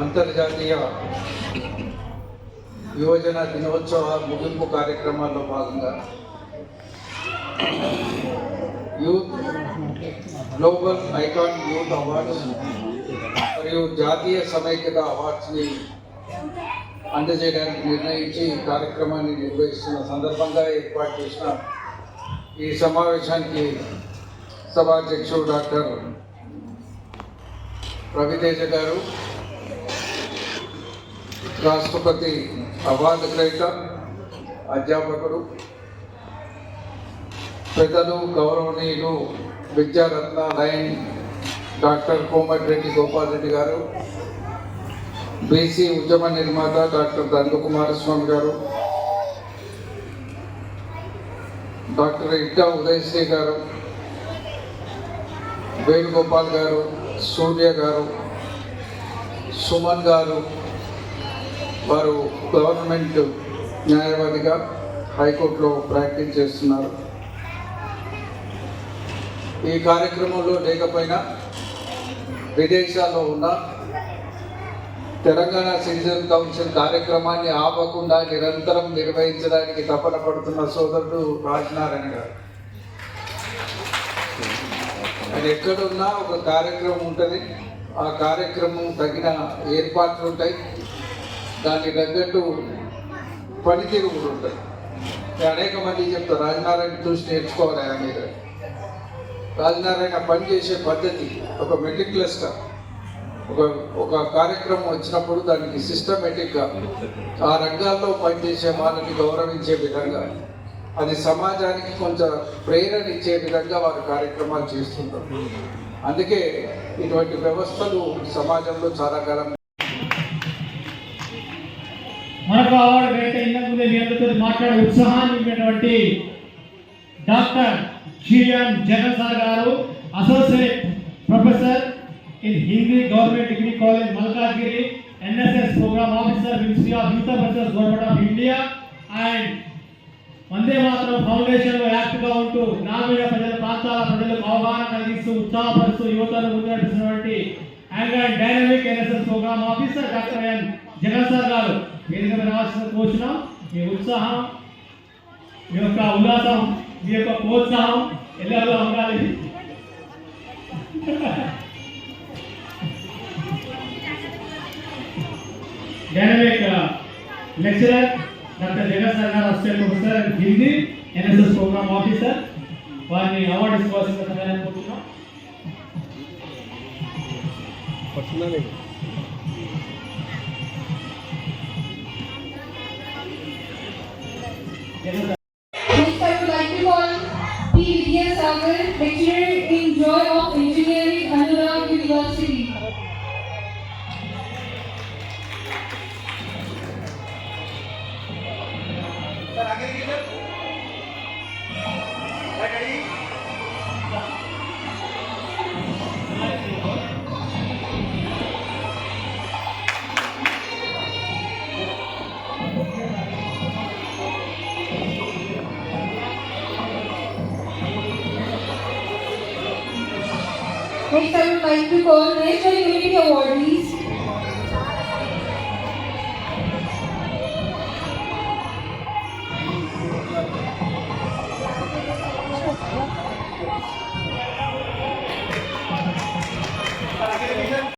అంతర్జాతీయ యువజన దినోత్సవ ముగింపు కార్యక్రమాల్లో భాగంగా youth global icon youth awards మరియు జాతీయ సమైక్యత అవార్డ్స్ని అందజేయడానికి నిర్ణయించి ఈ కార్యక్రమాన్ని నిర్వహిస్తున్న సందర్భంగా ఏర్పాటు చేసిన ఈ సమావేశానికి సభాధ్యక్షుడు డాక్టర్ రవితేజ గారు రాష్ట్రపతి అవార్డు గ్రహీత అధ్యాపకుడు పెద్దలు గౌరవనీయులు విద్యారత్న లైన్ డాక్టర్ కోమటిరెడ్డి గోపాల్ రెడ్డి గారు బీసీ ఉద్యమ నిర్మాత డాక్టర్ దండు కుమారస్వామి గారు డాక్టర్ ఇట్టా ఉదయశ్రీ గారు వేణుగోపాల్ గారు సూర్య గారు సుమన్ గారు వారు గవర్నమెంట్ న్యాయవాదిగా హైకోర్టులో ప్రాక్టీస్ చేస్తున్నారు. ఈ కార్యక్రమంలో లేకపోయినా విదేశాల్లో ఉన్న తెలంగాణ సిటిజన్ కౌన్సిల్ కార్యక్రమాన్ని ఆపకుండా నిరంతరం నిర్వహించడానికి తపన పడుతున్న సోదరుడు రాజనారాయణ గారు. ఆయన ఎక్కడున్నా ఒక కార్యక్రమం ఉంటుంది. ఆ కార్యక్రమం తగిన ఏర్పాట్లు ఉంటాయి. దానికి తగ్గట్టు పనితీరు కూడా ఉంటుంది. అనేక మంది చెప్తారు రాజనారాయణ చూసి నేర్చుకోవాలి ఆయన మీద. రాజనారాయణ పనిచేసే పద్ధతి ఒక మెటిక్యులస్గా ఒక ఒక కార్యక్రమం వచ్చినప్పుడు దానికి సిస్టమేటిక్గా ఆ రంగాల్లో పనిచేసే వాళ్ళని గౌరవించే విధంగా అది సమాజానికి కొంచెం ప్రేరణ ఇచ్చే విధంగా వారు కార్యక్రమాలు చేస్తుంటారు. అందుకే ఇటువంటి వ్యవస్థలు సమాజంలో చాలా కాలం మనకు అవార్డు గ్రహీత ఇంతకు ముందే మీ అందరితో మాట్లాడే ఉత్సాహాన్ని ఉన్నటువంటి డాక్టర్ జిఎన్ జగన్ సార్ గారు associate professor in Hindi government degree college Malkajgiri NSS programme officer ministry of youth affairs government of India and Vande Mataram ఫౌండేషన్లో యాక్టివ్గా ఉంటూ గ్రామీణ ప్రజల ప్రాంతాల ప్రజలకు అవగాహన కలిగిస్తూ ఉత్సాహపరుస్తూ యువతను ముందు నడిపిస్తున్నటువంటి young and dynamic NSS programme officer doctor N Jagan sir గారు. వేదిక మీద రావాల్సిన కోరుచున్నాం మీ ఉత్సాహం మీ యొక్క ఉల్లాసం మీ యొక్క ప్రోత్సాహం ఎల్లరూ ఉండాలి dynamic lecturer doctor Jagan sir గారు assistant professor and Hindi NSS programme officer వారిని అవార్డు ఇసుకోవాల్సిన సమయాన్ని కోరుతున్నాం Jagan Next, I would like to call P. Vidyasagar, lecturer Next, I would like to call Rachel me Awardees. Thank